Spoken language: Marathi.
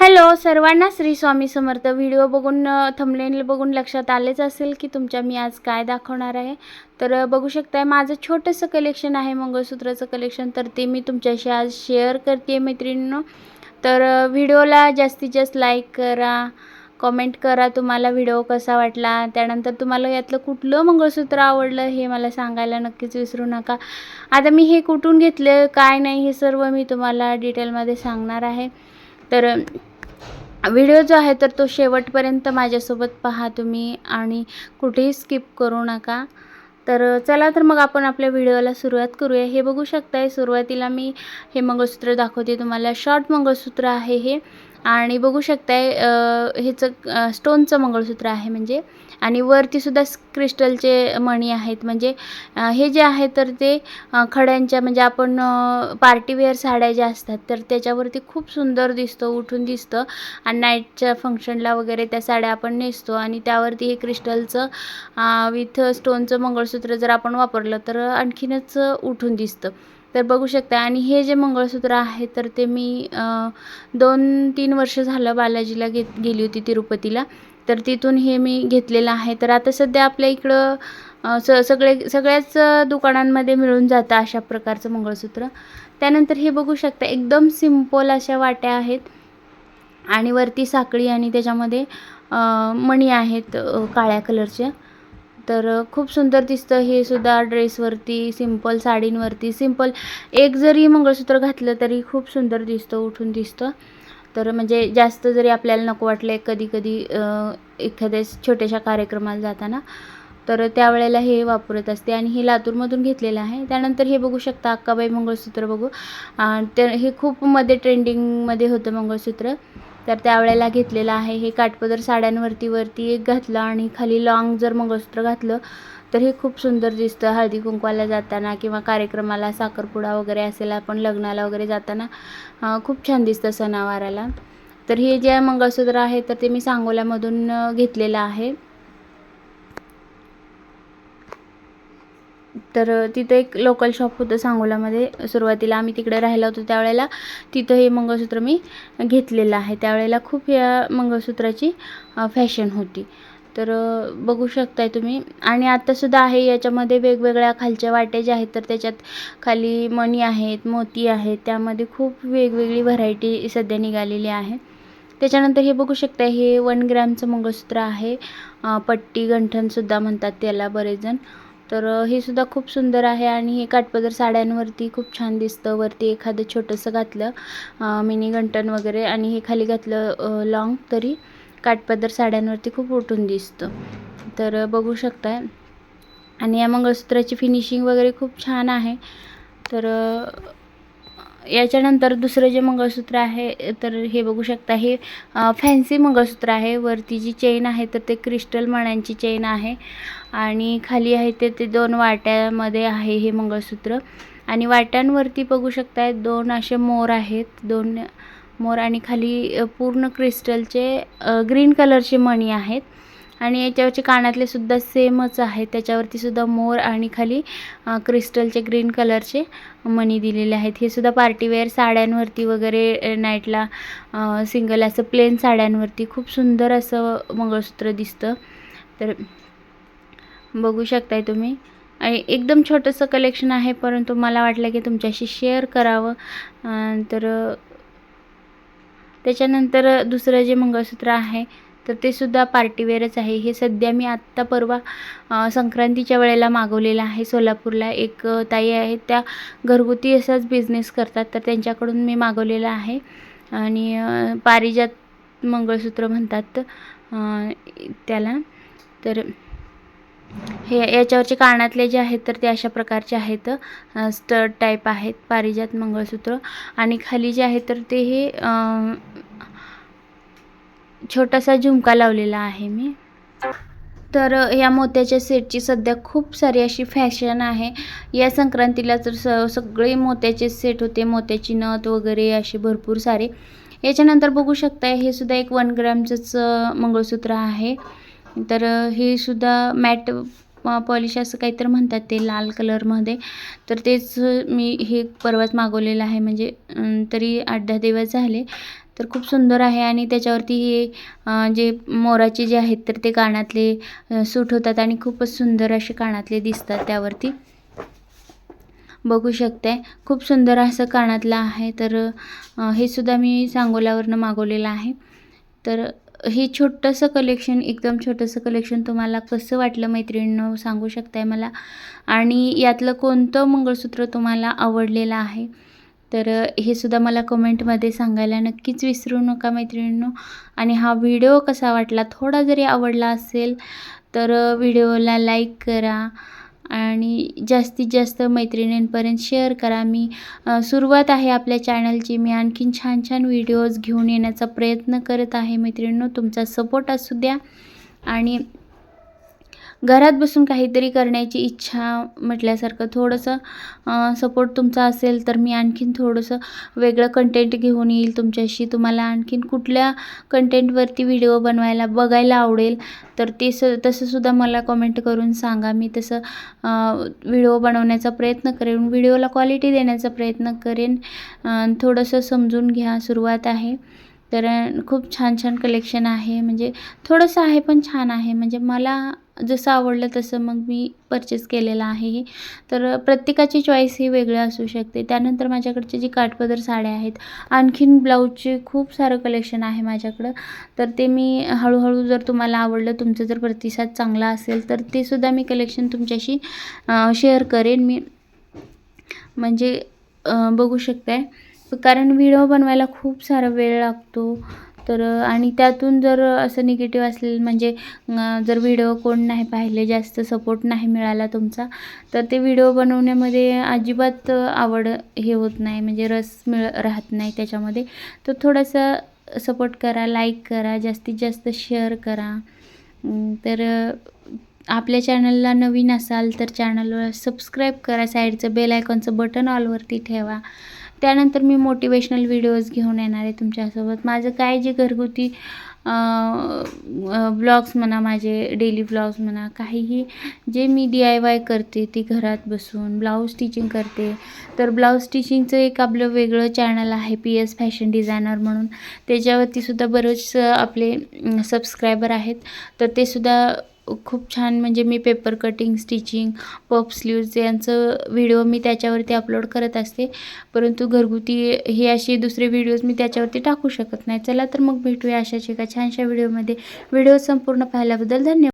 हॅलो सर्वांना श्री स्वामी समर्थ. व्हिडिओ बघून थंबनेल बघून लक्षात आलेच असेल की तुमच्या मी आज काय दाखवणार आहे. तर बघू शकताय माझं छोटंसं कलेक्शन आहे मंगळसूत्राचं कलेक्शन तर ते मी तुमच्याशी आज शेअर करते मैत्रिणींनो. तर व्हिडिओला जास्तीत जास्त लाईक करा कमेंट करा तुम्हाला व्हिडिओ कसा वाटला. त्यानंतर तुम्हाला यातलं कुठलं मंगळसूत्र आवडलं हे मला सांगायला नक्कीच विसरू नका. आता मी हे कुठून घेतलं काय नाही हे सर्व मी तुम्हाला डिटेलमध्ये सांगणार आहे. तर व्हिडिओ जो आहे तर तो शेवटपर्यंत माझ्यासोबत पहा तुम्ही आणि कुठेही स्किप करू नका. तर चला तर मग आपण आपल्या व्हिडिओला सुरुवात करूया. हे बघू शकताय सुरुवातीला मी हे मंगळसूत्र दाखवते. तुम्हाला शॉर्ट मंगळसूत्र आहे हे. आणि बघू शकताय अ, ह्याचं स्टोनचं मंगळसूत्र आहे म्हणजे. आणि वरतीसुद्धा क्रिस्टलचे मणी आहेत म्हणजे हे जे आहे तर ते खड्यांच्या म्हणजे आपण पार्टीवेअर साड्या ज्या असतात तर त्याच्यावरती खूप सुंदर दिसतं उठून दिसतं. आणि नाईटच्या फंक्शनला वगैरे त्या साड्या आपण नेसतो आणि त्यावरती हे क्रिस्टलचं विथ स्टोनचं मंगळसूत्र जर आपण वापरलं तर आणखीनच उठून दिसतं. तर बघू शकता. आणि हे जे मंगळसूत्र आहे तर ते मी दोन तीन वर्ष झालं बालाजीला घेत गेली होती तिरुपतीला. तर तिथून हे मी घेतलेलं आहे. तर आता सध्या आपल्या इकडं स सगळे सगळ्याच दुकानांमध्ये मिळून जातं अशा प्रकारचं मंगळसूत्र. त्यानंतर हे बघू शकता एकदम सिंपल अशा वाट्या आहेत. आणि वरती साखळी आणि त्याच्यामध्ये मणी आहेत काळ्या कलरच्या. तर खूप सुंदर दिसतं. हे सुद्धा ड्रेसवरती सिंपल साडींवरती सिंपल एक जरी मंगळसूत्र घातलं तरी खूप सुंदर दिसतं उठून दिसतं. तर म्हणजे जास्त जरी आपल्याला नको वाटलं कधी कधी एखाद्या छोट्याशा कार्यक्रमाला जाताना तर त्यावेळेला हे वापरत असते. आणि हे लातूरमधून घेतलेलं आहे. त्यानंतर हे बघू शकता अक्काबाई मंगळसूत्र बघू. ते हे खूप मध्ये ट्रेंडिंगमध्ये होतं मंगळसूत्र. तर त्यावेळेला घेतलेलं आहे. हे काठपदर साड्यांवरती वरती एक घातलं आणि खाली लाँग जर मंगळसूत्र घातलं तर हे खूप सुंदर दिसतं. हळदी कुंकवाला जाताना किंवा कार्यक्रमाला साखरपुडा वगैरे असेल आपण लग्नाला वगैरे जाताना खूप छान दिसतं सणावाराला. तर हे जे मंगळसूत्र आहे तर ते मी सांगोल्यामधून घेतलेलं आहे. तर तिथं एक लोकल शॉप होतं सांगोल्यामध्ये सुरुवातीला आम्ही तिकडे राहिलो होतो त्यावेळेला. तिथं हे मंगळसूत्र मी घेतलेलं आहे. त्यावेळेला खूप या मंगळसूत्राची फॅशन होती. तर बघू शकताय तुम्ही. आणि आत्तासुद्धा आहे याच्यामध्ये वेगवेगळ्या खालच्या वाट्या ज्या आहेत तर त्याच्यात खाली मणी आहेत मोती आहेत. त्यामध्ये खूप वेगवेगळी व्हरायटी सध्या निघालेली आहे. त्याच्यानंतर हे बघू शकता हे वन ग्रॅमचं मंगळसूत्र आहे. पट्टी गंठणसुद्धा म्हणतात त्याला बरेच जण तर हे सुद्धा खूप सुंदर आहे आणि हे काठपदर साड्यांवरती खूप छान दिसतं. वरती एखादं छोटंसं घातलं मिनी गंठन वगैरे आणि हे खाली घातलं लॉंग तरी काठपदर साड्यांवरती खूप उठून दिसतं. तर बघू शकताय. आणि या मंगळसूत्राची फिनिशिंग वगैरे खूप छान आहे. तर याच्यानंतर दुसरं जे मंगळसूत्र आहे तर हे बघू शकता हे फॅन्सी मंगळसूत्र आहे. वरती जी चेन आहे तर ते क्रिस्टल मण्यांची चेन आहे. आणि खाली आहे ते ते दोन वाट्यामध्ये आहे हे मंगळसूत्र. आणि वाट्यांवरती बघू शकताय दोन असे मोर आहेत दोन मोर आणि खाली पूर्ण क्रिस्टलचे ग्रीन कलरचे मणी आहेत. आणि याच्यावरचे कानातले सुद्धा सेमच आहेत. त्याच्यावरती सुद्धा मोर आणि खाली क्रिस्टलचे ग्रीन कलरचे मणी दिलेले आहेत. हे सुद्धा पार्टीवेअर साड्यांवरती वगैरे नाईटला सिंगल असं प्लेन साड्यांवरती खूप सुंदर असं मंगळसूत्र दिसतं. तर बघू शकताय तुम्ही. आणि एकदम छोटंसं कलेक्शन आहे परंतु मला वाटलं की तुमच्याशी शेअर करावं. तर त्याच्यानंतर दुसरं जे मंगळसूत्र आहे तर ते सुद्धा पार्टीवेअरच आहे. हे सध्या मी आत्ता परवा संक्रांतीच्या वेळेला मागवलेलं आहे. सोलापूरला एक ताई आहे. त्या घरगुती असाच बिझनेस करतात. तर त्यांच्याकडून मी मागवलेलं आहे. आणि पारिजात मंगळसूत्र म्हणतात त्याला. तर हे याच्यावरचे कानातले जे आहेत तर ते अशा प्रकारचे आहेत. स्टड टाईप आहेत. पारिजात मंगळसूत्र. आणि खाली जे आहे तर ते हे छोटासा झुमका लावलेला आहे मी. तर या मोत्याच्या सेटची सध्या खूप सारी अशी फॅशन आहे. या संक्रांतीला तर स सगळे मोत्याचे सेट होते. मोत्याची नथ वगैरे असे भरपूर सारे. याच्यानंतर बघू शकता हे सुद्धा एक वन ग्रॅमचंच मंगळसूत्र आहे. तर हे सुद्धा मॅट पॉलिश असं काहीतरी म्हणतात ते लाल कलरमध्ये तर तेच मी हे परवाच मागवलेलं आहे. म्हणजे तरी आठ दहा दिवस झाले. तर खूप सुंदर आहे आणि त्याच्यावरती हे जे मोराचे जे आहेत तर ते कानातले सूट होतात आणि खूपच सुंदर असे कानातले दिसतात त्यावरती. बघू शकताय खूप सुंदर असं कानातलं आहे. तर हे सुद्धा मी सांगोल्यावरनं मागवलेलं आहे. तर हे छोटंसं कलेक्शन एकदम छोटंसं कलेक्शन तुम्हाला कसं वाटलं मैत्रिणीनं सांगू शकताय मला? आणि यातलं कोणतं मंगळसूत्र तुम्हाला आवडलेलं आहे? तर हे सुद्धा मला कमेंटमध्ये सांगायला नक्कीच विसरू नका मैत्रिणींनो. आणि हा व्हिडिओ कसा वाटला थोडा जरी आवडला असेल तर व्हिडिओला लाईक करा आणि जास्तीत जास्त मैत्रिणींपर्यंत शेअर करा. मी सुरुवात आहे आपल्या चॅनलची. मी आणखीन छान छान व्हिडिओज घेऊन येण्याचा प्रयत्न करत आहे मैत्रिणींनो. तुमचा सपोर्ट असू द्या. आणि घरात बसून काहीतरी करण्याची इच्छा म्हटल्यासारखं थोडंसं सपोर्ट तुमचा असेल तर मी आणखीन थोडंसं वेगळं कंटेंट घेऊन येईल तुमच्याशी. तुम्हाला आणखीन कुठल्या कंटेंटवरती व्हिडिओ बनवायला बघायला आवडेल तर ते स तसंसुद्धा मला कमेंट करून सांगा. मी तसं व्हिडिओ बनवण्याचा प्रयत्न करेन. व्हिडिओला क्वालिटी देण्याचा प्रयत्न करेन. थोडंसं समजून घ्या. सुरुवात आहे. तर खूप छान छान कलेक्शन आहे. म्हणजे थोडंसं आहे पण छान आहे. म्हणजे मला जसं आवडलं तसं मग मी परचेस केलेलं आहे हे. तर प्रत्येकाची चॉईस ही वेगळी असू शकते. त्यानंतर माझ्याकडचे जी काठपदर साड्या आहेत आणखीन ब्लाऊजचे खूप सारं कलेक्शन आहे माझ्याकडं. तर ते मी हळूहळू जर तुम्हाला आवडलं तुमचं जर प्रतिसाद चांगला असेल तर ते सुद्धा मी कलेक्शन तुमच्याशी शेअर करेन. मी म्हणजे बघू शकताय कारण व्हिडिओ बनवायला खूप सारा वेळ लागतो. तर आणि त्यातून जर असं निगेटिव्ह असेल म्हणजे जर व्हिडिओ कोण नाही पाहिले जास्त सपोर्ट नाही मिळाला तुमचा तर ते व्हिडिओ बनवण्यामध्ये अजिबात आवड हे होत नाही. म्हणजे रस मिळ राहत नाही त्याच्यामध्ये. तर थोडंसं सपोर्ट करा लाईक करा जास्तीत जास्त शेअर करा. तर आपल्या चॅनलला नवीन असाल तर चॅनलवर सबस्क्राईब करा. साईडचं बेल आयकॉनचं बटन ऑलवरती ठेवा. त्यानंतर मी मोटिवेशनल व्हिडिओज घेऊन येणार आहे तुमच्यासोबत. माझं काय जे घरगुती ब्लॉग्स म्हणा माझे डेली ब्लॉग्स म्हणा काहीही जे मी डी आय वाय करते ती घरात बसून ब्लाऊज स्टिचिंग करते. तर ब्लाऊज स्टिचिंगचं एक आपलं वेगळं चॅनल आहे पी एस फॅशन डिझायनर म्हणून. त्याच्यावरतीसुद्धा बरेच आपले सबस्क्रायबर आहेत. तर ते सुद्धा खूप छान म्हणजे मी paper cutting stitching puff sleeves यांचं व्हिडिओ मी त्याच्यावरती अपलोड करत असते. परंतु घरगुती हे असे दुसरे व्हिडिओज मी त्याच्यावरती टाकू शकत नाही. चला तर मग भेटूया अशाच एका छानशा व्हिडिओमध्ये व्हिडिओ संपूर्ण पाहिल्याबद्दल धन्यवाद.